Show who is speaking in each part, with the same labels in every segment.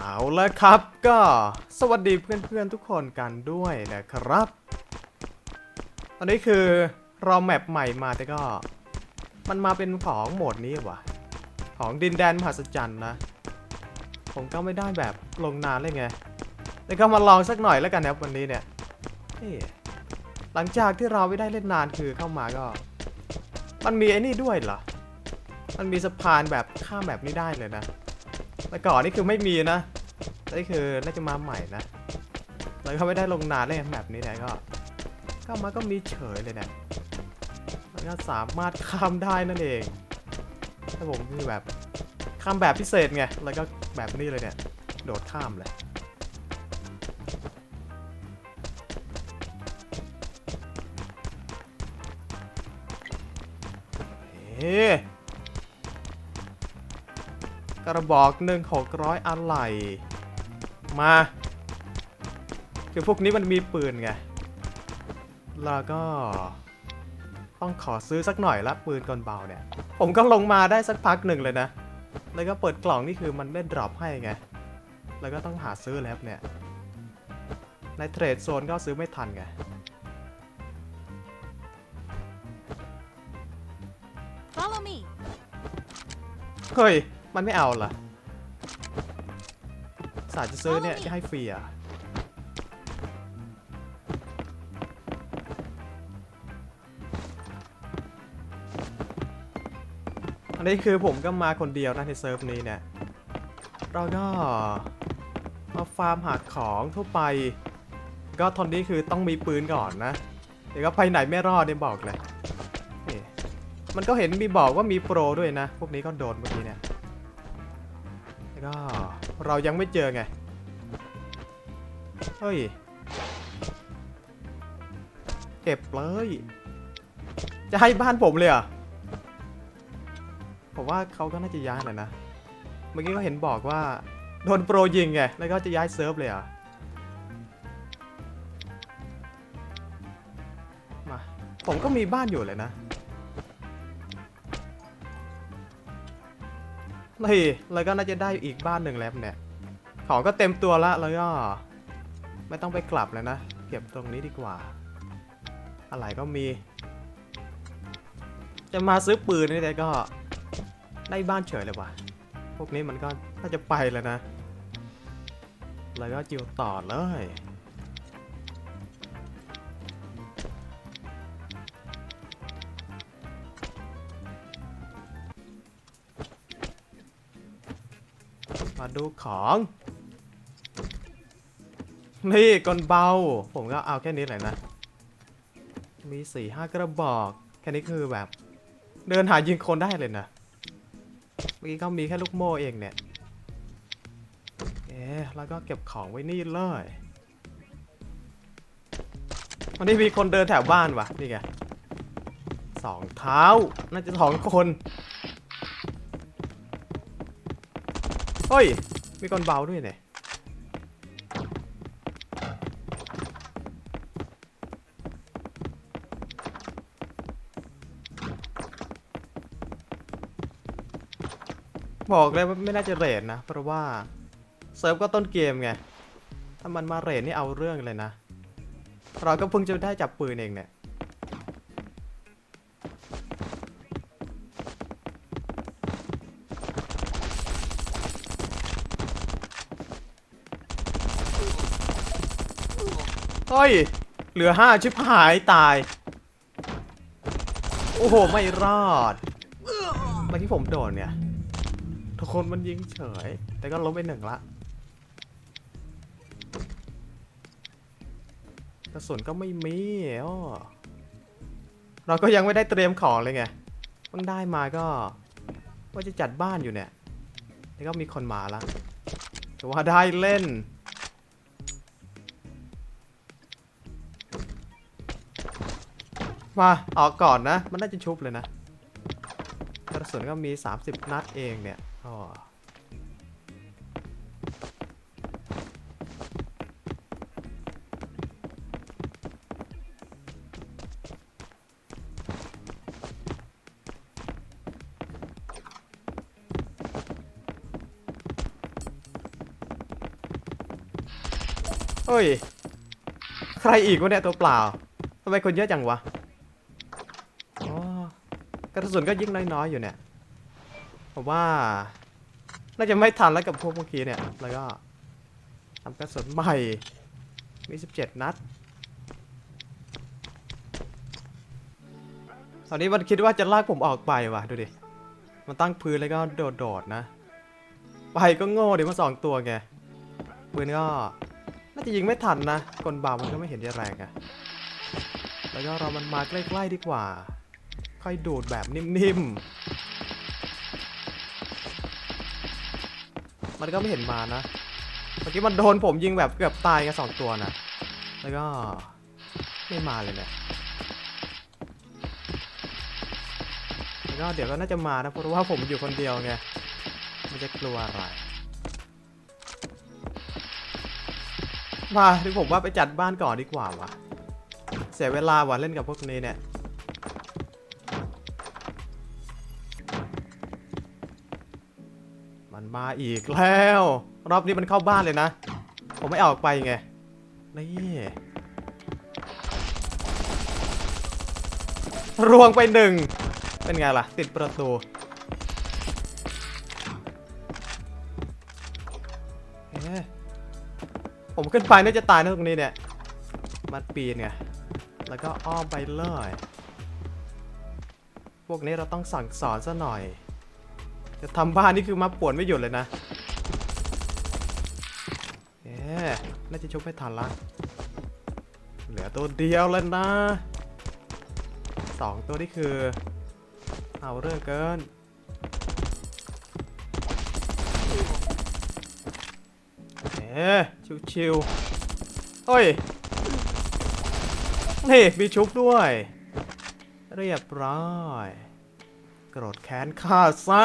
Speaker 1: เอาละครับก็สวัสดีเพื่อนๆทุกคนกันด้วยนะครับ อันนี้คือเราแมปใหม่มาแต่ก็ มันมาเป็นของโหมดนี้ว่ะ ของดินแดนมหัศจรรย์นะ ผมก็ไม่ได้แบบลงนานเลยไง แล้วก็มาลองสักหน่อยแล้วกันนะวันนี้เนี่ยหลังจากที่เราไม่ได้เล่นนานคือเข้ามาก็ มันมีไอ้นี่ด้วยเหรอ มันมีสะพานแบบข้ามแบบนี้ได้เลยนะ แต่ก่อนนี่คือไม่มีนะนี่คือน่าจะมาใหม่นะแล้วก็ไม่ได้ลงนานเลยแบบนี้เนี่ยก็ ก็มาก็มีเฉยเลยเนี่ยมันก็สามารถข้ามได้นั่นเองถ้าผมคือแบบข้ามแบบพิเศษไง แล้วก็แบบนี้เลยเนี่ย โดดข้ามเลยเฮ้ กระบอกหนึ่งหกร้อยอะไหล่มา คือพวกนี้มันมีปืนไง แล้วก็ ต้องขอซื้อสักหน่อยละปืนกลเบาเนี่ย ผมก็ลงมาได้สักพักหนึ่งเลยนะ แล้วก็เปิดกล่องนี่คือมันไม่ดรอปให้ไง แล้วก็ต้องหาซื้อแล้วเนี่ย ในเทรดโซนก็ซื้อไม่ทันไง
Speaker 2: Follow me.
Speaker 1: เฮ้ย มันไม่เอาเหรอสาจะซื้อเนี่ยจะให้ฟรีอะอันนี้คือผมก็มาคนเดียวนะในเซิร์ฟนี้เนี่ย เราก็มาฟาร์มหาของทั่วไป ก็ทนนี้คือต้องมีปืนก่อนนะ เดี๋ยวก็ไปไหนไม่รอดเนี่ยบอกเลยนี่มันก็เห็นมีบอกว่ามีโปรด้วยนะ พวกนี้ก็โดนเมื่อกี้เนี่ย แล้วก็เรายังไม่เจอไง เฮ้ย เก็บเลย จะให้บ้านผมเลยเหรอะผมว่าเขาก็น่าจะย้ายแหละนะ เมื่อกี้ก็เห็นบอกว่า โดนโปรยิงไง แล้วก็จะย้ายเซิร์ฟเลยอะมา ผมก็มีบ้านอยู่เลยนะ เฮ้ยแล้วก็น่าจะได้อีกบ้านหนึ่งแล้วเนี่ย ของก็เต็มตัวละแล้วก็ ไม่ต้องไปกลับแล้วนะ เก็บตรงนี้ดีกว่า อะไรก็มี จะมาซื้อปืนนี่แต่ก็ได้บ้านเฉยเลยว่ะ พวกนี้มันก็น่าจะไปแล้วนะ แล้วก็จิวต่อเลย มาดูของ นี่กลเบา ผมก็เอาแค่นี้แหละนะ มีสี่ห้ากระบอก แค่นี้คือแบบ เดินหายิงคนได้เลยนะ เมื่อกี้ก็มีแค่ลูกโม่เองเนี่ย เอ๊ะแล้วก็เก็บของไว้นี่เลยวันนี้มีคนเดินแถวบ้านวะนี่ไงสองเท้า น่าจะสองคน เฮ้ย มีคนเบาด้วยเนี่ยบอกเลยว่าไม่น่าจะเรทนะ เพราะว่าเซิร์ฟก็ต้นเกมไง ถ้ามันมาเรทนี่เอาเรื่องเลยนะ เราก็เพิ่งจะได้จับปืนเองเนี่ย เฮ้ย เหลือห้าชิบหายตาย โอ้โห ไม่รอดเมื่อที่ผมโดนเนี่ย ทุกคนมันยิงเฉย แต่ก็ล้มไปหนึ่งละกระสุนก็ไม่มีอ้อเราก็ยังไม่ได้เตรียมของเลยไง เพิ่งได้มาก็ ว่าจะจัดบ้านอยู่เนี่ย แล้วก็มีคนมาละแต่ว่าได้เล่น มาออกก่อนนะ มันน่าจะชุบเลยนะกระสุนก็มี 30 นัดเองเนี่ยอ๋อเฮ้ย ใครอีกวะเนี่ยตัวเปล่าทำไมคนเยอะจังวะ กระสุนก็ยิ่งน้อยๆอยู่เนี่ยผมว่า น่าจะไม่ทันแล้วกับพวกเมื่อกี้เนี่ย แล้วก็ทำกระสุนใหม่ มี 17 นัด ตอนนี้มันคิดว่าจะลากผมออกไปว่ะ ดูดิ มันตั้งพื้นแล้วก็โดดๆนะ ไปก็โง่เดี๋ยวมาสองตัวไงปืนก็ น่าจะยิงไม่ทันนะ กลเบามันก็ไม่เห็นจะแรงอะแล้วก็เรามันมาใกล้ ๆ ดีกว่า ค่อยดูดแบบนิ่มๆ มันก็ไม่เห็นมานะ เมื่อกี้มันโดนผมยิงแบบเกือบตายกันสองตัวนะ แล้วก็ไม่มาเลยเนี่ยแล้วก็เดี๋ยวก็น่าจะมานะเพราะว่าผมอยู่คนเดียวไง มันจะกลัวอะไร มาที่ผมว่าไปจัดบ้านก่อนดีกว่าวะเสียเวลาว่ะเล่นกับพวกนี้เนี่ย มาอีกแล้ว รอบนี้มันเข้าบ้านเลยนะ ผมไม่ออกไปไง นี่รวงไปหนึ่ง เป็นไงล่ะ ติดประตู ผมขึ้นไปน่าจะตายนะตรงนี้เนี่ย มันปีนไง แล้วก็อ้อมไปเลย พวกนี้เราต้องสั่งสอนซะหน่อย จะทำบ้านนี่คือมาป่วนไม่หยุดเลยนะเอ๊น่าจะชุบไม่ทันละ เหลือตัวเดียวแล้วนะสองตัวนี่คือ เอาเรื่องเกิน เอ๊ชิวๆเฮ้ย นี่ มีชุบด้วย เรียบร้อย โกรธแค้นข้าซะ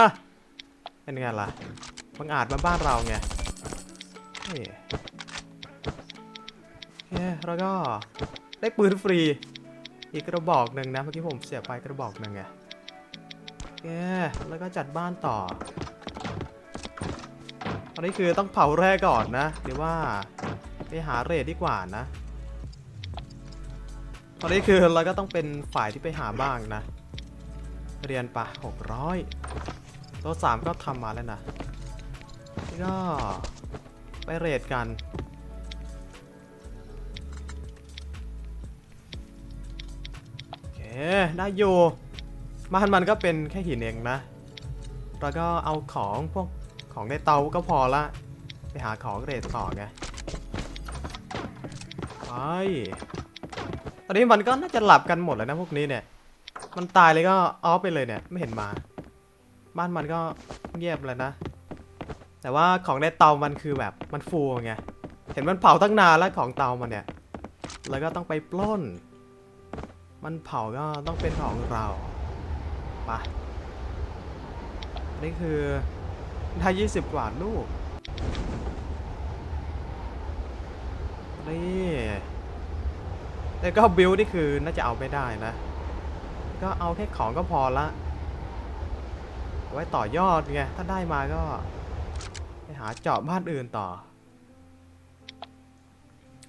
Speaker 1: เป็นไงล่ะบังอาจมาบ้านเราไงนี่เอ๊ะแล้วก็ได้ปืนฟรี อีกกระบอกหนึ่งนะ เมื่อกี้ผมเสียไปกระบอกหนึ่งไงเอ๊ะแล้วก็จัดบ้านต่อตอนนี้คือต้องเผาแร่ก่อนนะหรือว่าไปหาเรทดีกว่านะตอนนี้คือเราก็ต้องเป็นฝ่ายที่ไปหาบ้างนะ เรียนปะ 600ตัว3ก็ทำมาแล้วนะนี่ก็ไปเรทกัน โอเค ได้อยู่มันมันก็เป็นแค่หินเองนะ แล้วก็เอาของพวกของในเตาก็พอละ ไปหาของเรทต่อไง ไป ตอนนี้มันก็น่าจะหลับกันหมดแล้วนะพวกนี้เนี่ย มันตายเลยก็ออฟไปเลยเนี่ย ไม่เห็นมา บ้านมันก็เงียบแล้วนะ แต่ว่าของในเตามันคือแบบมันฟูไง เห็นมันเผาตั้งนานแล้วของเตามันเนี่ย แล้วก็ต้องไปปล้น มันเผาก็ต้องเป็นของเราไปนี่คือได้20กว่าลูก นี่แล้วก็บิลนี่คือน่าจะเอาไม่ได้นะ ก็เอาแค่ของก็พอละ ไว้ต่อยอดไง ถ้าได้มาก็ ไปหาเจาะบ้านอื่นต่อ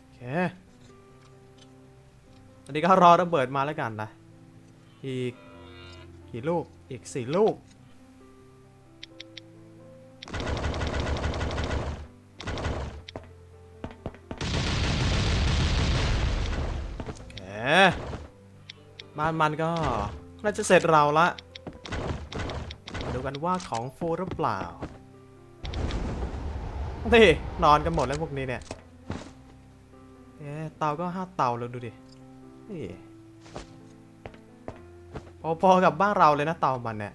Speaker 1: โอเค อันนี้ก็รอระเบิดมาแล้วกันนะ อีก กี่ลูก อีกสี่ลูกโอเคบ้านมันก็น่าจะเสร็จเราละ กันว่าของโฟหรือเปล่านี่นอนกันหมดแล้วพวกนี้เนี่ยเอ๊เตาก็ห้าเตาแล้วดูดินี่พอๆกับบ้านเราเลยนะเตามันเนี่ย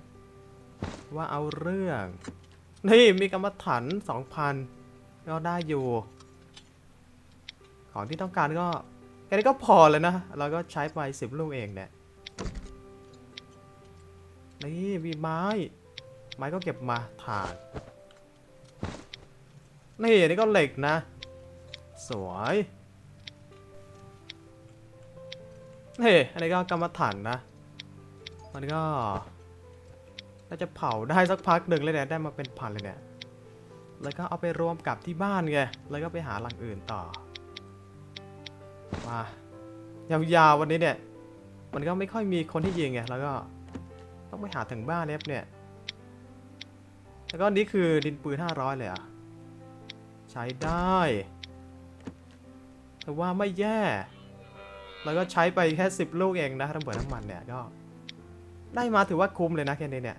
Speaker 1: ว่าเอาเรื่อง นี่มีกรรมฐานสองพันก็ได้อยู่ ของที่ต้องการก็แค่นี้ก็พอเลยนะ เราก็ใช้ไปสิบลูกเองเนี่ย นี่มีไม้ ไม้ก็เก็บมาถ่าน นี่อันนี้ก็เหล็กนะ สวยนี่อันนี้ก็กรรมฐานนะ มันก็ น่าจะเผาได้สักพักหนึ่งเลยเนี่ย ได้มาเป็นพันเลยเนี่ย แล้วก็เอาไปรวมกับที่บ้านไง แล้วก็ไปหาหลังอื่นต่อ มายาวๆวันนี้เนี่ย มันก็ไม่ค่อยมีคนที่ยิงไง แล้วก็ต้องไปหาถึงบ้านเนฟเนี่ย แล้วก็นี่คือดินปืน500เลยเหรอะ ใช้ได้แต่ว่าไม่แย่ แล้วก็ใช้ไปแค่10ลูกเองนะระเบิดน้ำมันเนี่ยก็ได้มาถือว่าคุ้มเลยนะแค่นี้เนี่ย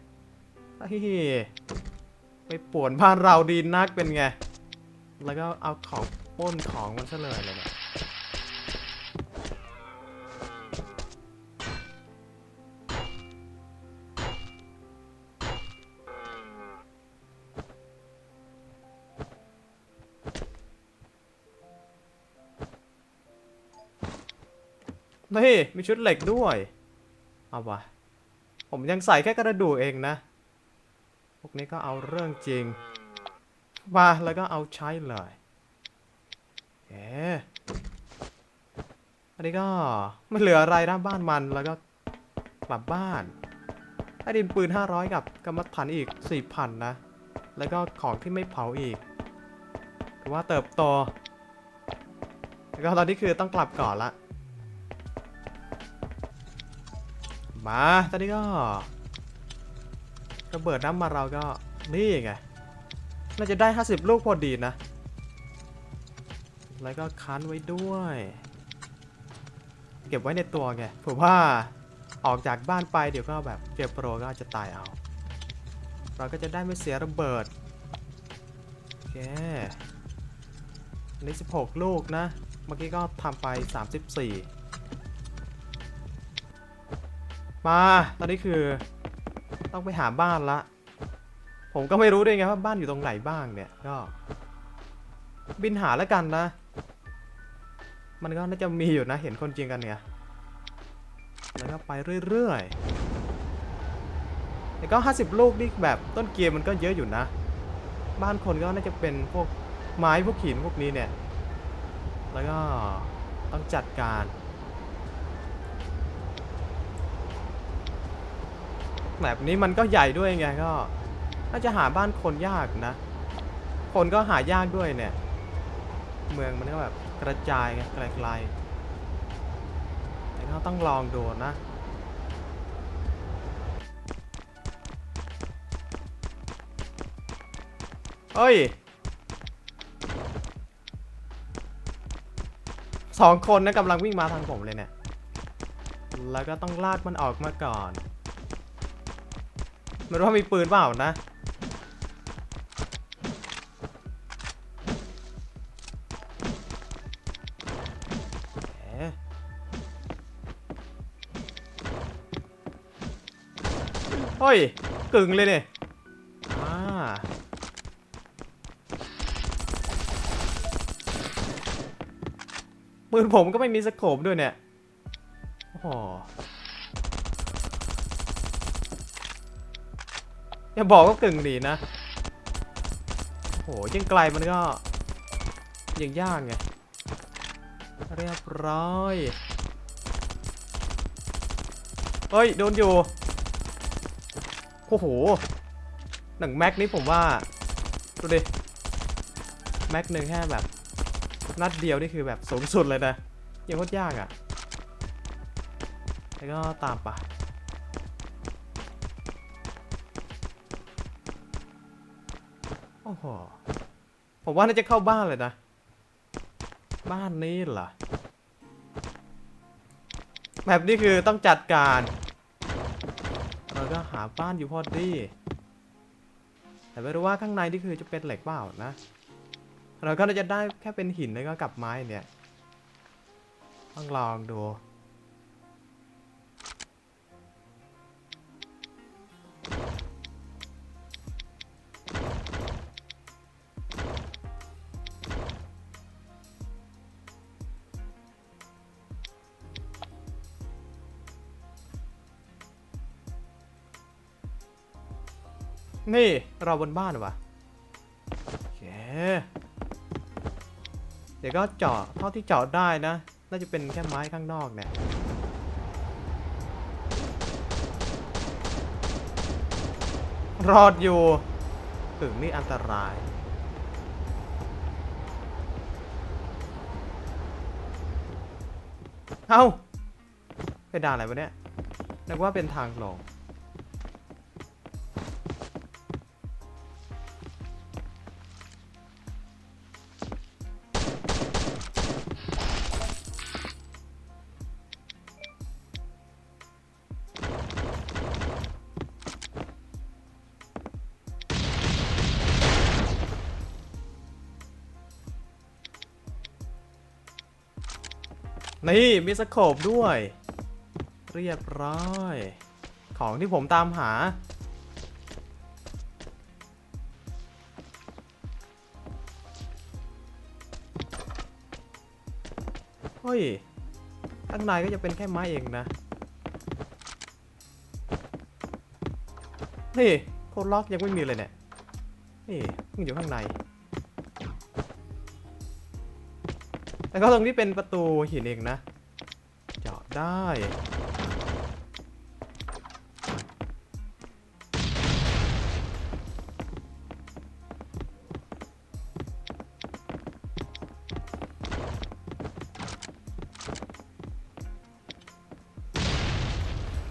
Speaker 1: เฮ้ยไปป่วนบ้านเราดีนักเป็นไง แล้วก็เอาของป้นของมันซะเลยเลยเนี่ย นี่มีชุดเหล็กด้วย เอาวะผมยังใส่แค่กระดูกเองนะ พวกนี้ก็เอาเรื่องจริง มาแล้วก็เอาใช้เลยเอ๊อันนี้ก็ไม่เหลืออะไรนะบ้านมันแล้วก็กลับบ้านให้ดินปืน 500 กับกรรมฐานอีก 4,000 นะ แล้วก็ของที่ไม่เผาอีกถือว่าเติบโตแล้วก็ตอนนี้คือต้องกลับก่อนละ มาตอนนี้ก็ระเบิดน้ำมาเราก็นี่ไงน่าจะได้ 50 ลูกพอดีนะ แล้วก็คั้นไว้ด้วย เก็บไว้ในตัวไงผมว่าออกจากบ้านไปเดี๋ยวก็แบบเจอโปรก็อาจะตายเอา เราก็จะได้ไม่เสียระเบิด โอเคอันนี้16 ลูกนะ เมื่อกี้ก็ทำไป 34 มาตอนนี้คือ ต้องไปหาบ้านละ ผมก็ไม่รู้ด้วยไงว่าบ้านอยู่ตรงไหนบ้างเนี่ยก็ บินหาแล้วกันนะ มันก็น่าจะมีอยู่นะ เห็นคนจริงกันเนี่ยแล้วก็ไปเรื่อยๆแต่ก็ 50 ลูกนี่แบบต้นเกมมันก็เยอะอยู่นะ บ้านคนก็น่าจะเป็นพวกไม้พวกหินพวกนี้เนี่ย แล้วก็ต้องจัดการ แบบนี้มันก็ใหญ่ด้วยไงก็น่าจะหาบ้านคนยากนะ คนก็หายากด้วยเนี่ย เมืองมันก็แบบกระจายไงไกลๆแต่ก็ต้องลองดูนะเฮ้ยสองคนนะกำลังวิ่งมาทางผมเลยเนี่ย แล้วก็ต้องลากมันออกมาก่อน ม่รู้ว่ามีปืนเปล่านะเอ๊ะเฮ้ย กึ่งเลยเนี่ยอ่าปืนผมก็ไม่มีสโคปด้วยเนี่ย โอ้ อย่าบอกว่ากึ่งดีนะโหยิ่งไกลมันก็ยิงยากไงเรียบร้อยเฮ้ยโดนอยู่โอ้โหหนึ่งแม็กนี้ผมว่าดูดิแม็กหนึ่งแค่แบบนัดเดียวนี่คือแบบสูงสุดเลยนะยังโคตรยากอะ่ะแล้วก็ตามไป อ้โหผมว่าน่าจะเข้าบ้านเลยนะ บ้านนี้เหรอแบบนี้คือต้องจัดการ เราก็หาบ้านอยู่พอดี แต่ไม่รู้ว่าข้างในนี่คือจะเป็นเหล็กเปล่านะ เราก็จะได้แค่เป็นหินแล้วก็กับไม้เนี่ย ต้องลองดู นี่เราบนบ้านวะโอเคเดี๋ยวก็เจาะเท่าที่เจาะได้นะ น่าจะเป็นแค่ไม้ข้างนอกเนี่ยรอดอยู่ถึงนี่อันตราย เอ้าเพดานอะไรวะเนี่ยนึกว่าเป็นทางลง นี่มีสโคปด้วย เรียบร้อย ของที่ผมตามหา เฮ้ยข้างในก็จะเป็นแค่ไม้เองนะ นี่โคดล็อกยังไม่มีเลยเนี่ย นี่เพิ่งอยู่ข้างใน แล้วก็ตรงนี้เป็นประตูหินเองนะ เจาะได้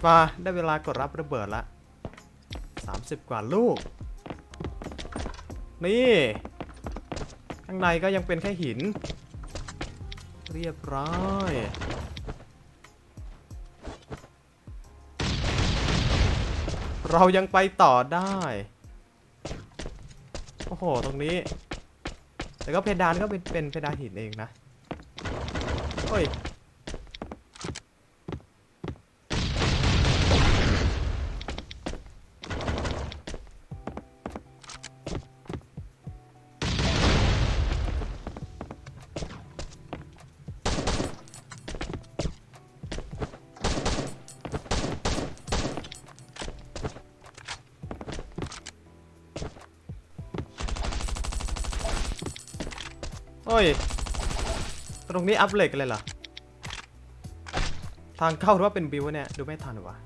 Speaker 1: มาได้เวลากดรับระเบิดละ 30 กว่าลูก นี่ ข้างในก็ยังเป็นแค่หิน เรียบร้อยเรายังไปต่อได้ โอ้โห ตรงนี้ แต่ก็เพดานก็เป็นเป็นเพดานหินเองนะเฮ้ยโอ้ย ตรงนี้อัพเหล็กเลยเหรอ ทางเข้าหรือว่าเป็นบิวเนี่ย ดูไม่ทันวะ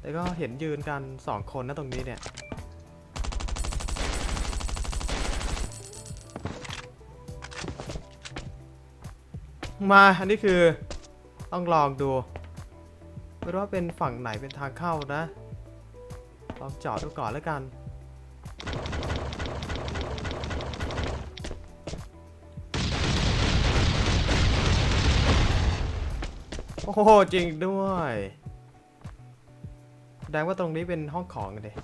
Speaker 1: แต่ก็เห็นยืนกันสองคนนะตรงนี้เนี่ย มาอันนี้คือต้องลองดูไม่รู้ว่าเป็นฝั่งไหนเป็นทางเข้านะ ลองเจอดดูก่อนแล้วกัน โอ้โหจริงด้วยแสดงว่าตรงนี้เป็นห้องของเลย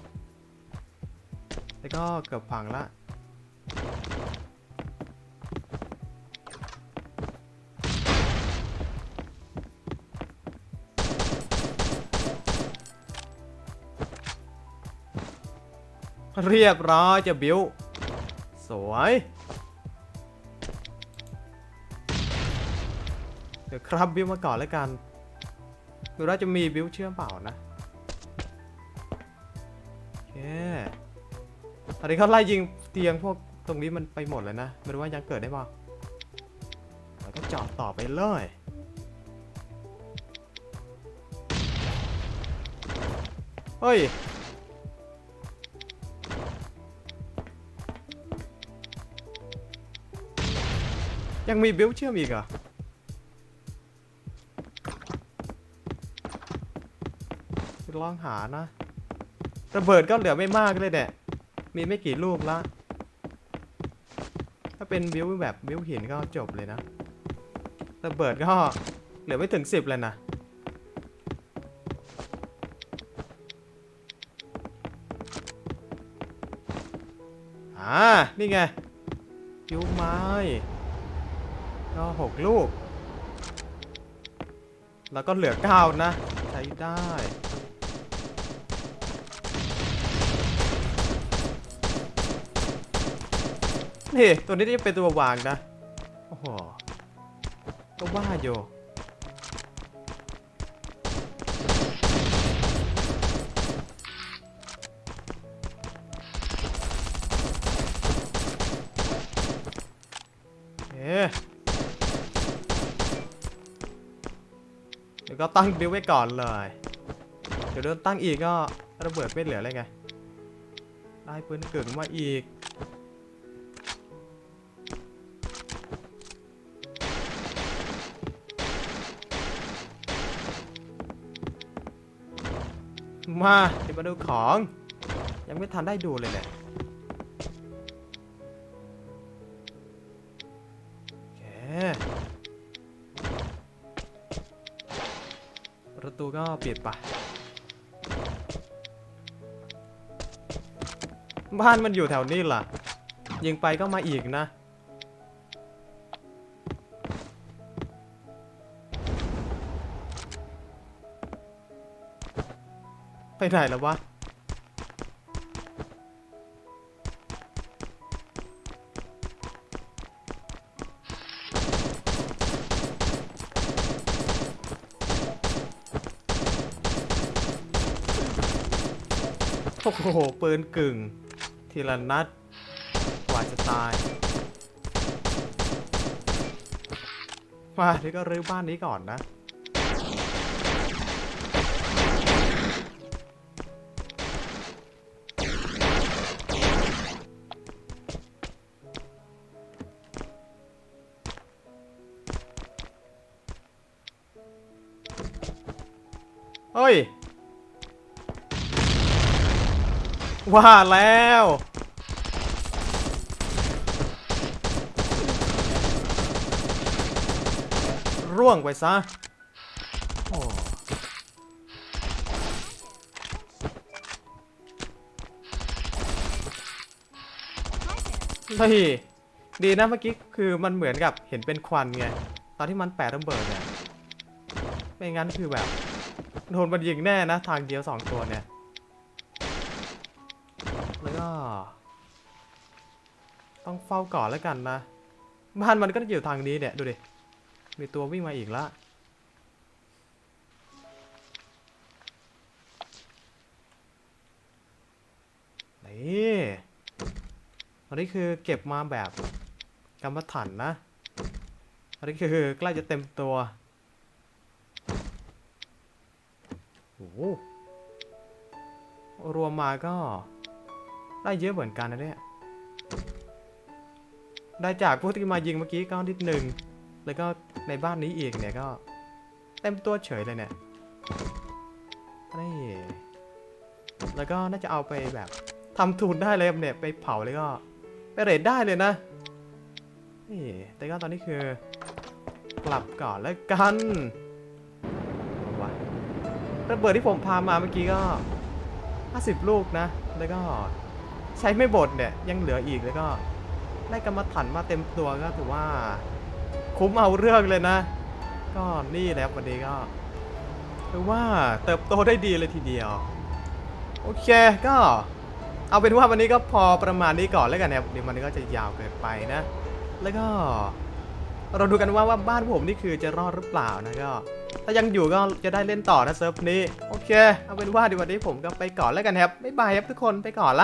Speaker 1: แล้วก็เกือบพังละเรียบร้อยจะบิวสวย เดี๋ยวครับบิวมาก่อนแล้วกันดูว่าจะมีบิวเชื่อมเปล่านะโอเคตอนนี้เขาไล่ยิงเตียงพวกตรงนี้มันไปหมดเลยนะ ไม่รู้ว่ายังเกิดได้ป่ะแล้วก็จาะต่อไปเลยเฮ้ยยังมีบิวเชื่อมอีกเหรอ ลองหานะระเบิดก็เหลือไม่มากเลยเนี่ยมีไม่กี่ลูกละ ถ้าเป็นบิวแบบบิวหินก็จบเลยนะระเบิดก็เหลือไม่ถึงสิบเลยนะอ่านี่ไงบิวไม้ก็หกลูก แล้วก็เหลือเก้านะ ใช้ได้ นี่ตัวนี้จะเป็นตัววางนะ โอ้โหก็ว่าอยู่เอ๊เดี๋ยวก็ตั้งบิวไว้ก่อนเลย เดี๋ยวโดนตั้งอีกก็ระเบิดไม่เหลือเลยไงได้ปืนเกึ่งมาอีก มาเดี๋ยวมาดูของ ยังไม่ทันได้ดูเลยเนี่ยโอเคประตูก็ปิดไปบ้านมันอยู่แถวนี้ล่ะ ยิงไปก็มาอีกนะ ไปไหนแล้ววะ โอ้โหปืนกึ่ง ทีละนัดกว่าจะตาย มาเดี๋ยวก็รื้อบ้านนี้ก่อนนะ เฮ้ย ว่าแล้ว ร่วงไปซะโอ้เฮ้ยดีนะเมื่อกี้คือมันเหมือนกับเห็นเป็นควันไง ตอนที่มันแปะระเบิดเนี่ยไม่งั้นคือแบบ โดนมันยิงแน่นะ ทางเดียวสองตัวเนี่ย แล้วก็ ต้องเฝ้าก่อนแล้วกันนะ บ้านมันก็อยู่ทางนี้เนี่ย ดูดิ มีตัววิ่งมาอีกละนี่อันนี้คือเก็บมาแบบกรรมฐานนะ อันนี้คือใกล้จะเต็มตัว โอ้โห รวมมาก็ ได้เยอะเหมือนกันนะเนี่ย ได้จากพวกที่มายิงเมื่อกี้ก็นิดหนึ่ง แล้วก็ในบ้านนี้อีกเนี่ยก็ เต็มตัวเฉยเลยเนี่ย นี่ แล้วก็น่าจะเอาไปแบบทำทุนได้เลยเนี่ยไปเผาแล้วก็ ไปเรทได้เลยนะ นี่ แต่ก็ตอนนี้คือ กลับก่อนแล้วกัน ระเบิดที่ผมพามาเมื่อกี้ก็ 50 ลูกนะ แล้วก็ใช้ไม่หมดเนี่ย ยังเหลืออีกแล้วก็ ได้กรรมฐานมาเต็มตัวก็ถือว่า คุ้มเอาเรื่องเลยนะ ก็นี่แหละครับวันนี้ก็ถือว่าเติบโตได้ดีเลยทีเดียว โอเคก็ เอาเป็นว่าวันนี้ก็พอประมาณนี้ก่อนแล้วกันนะเดี๋ยวมันก็จะยาวเกินไปนะ แล้วก็ เราดูกันว่าว่าบ้านผมนี่คือจะรอดหรือเปล่านะก็ ถ้ายังอยู่ก็จะได้เล่นต่อนะเซิร์ฟนี้ โอเค เอาเป็นว่าเดี๋ยววันนี้ผมก็ไปก่อนแล้วกันครับ บ๊ายบายครับทุกคนไปก่อนละ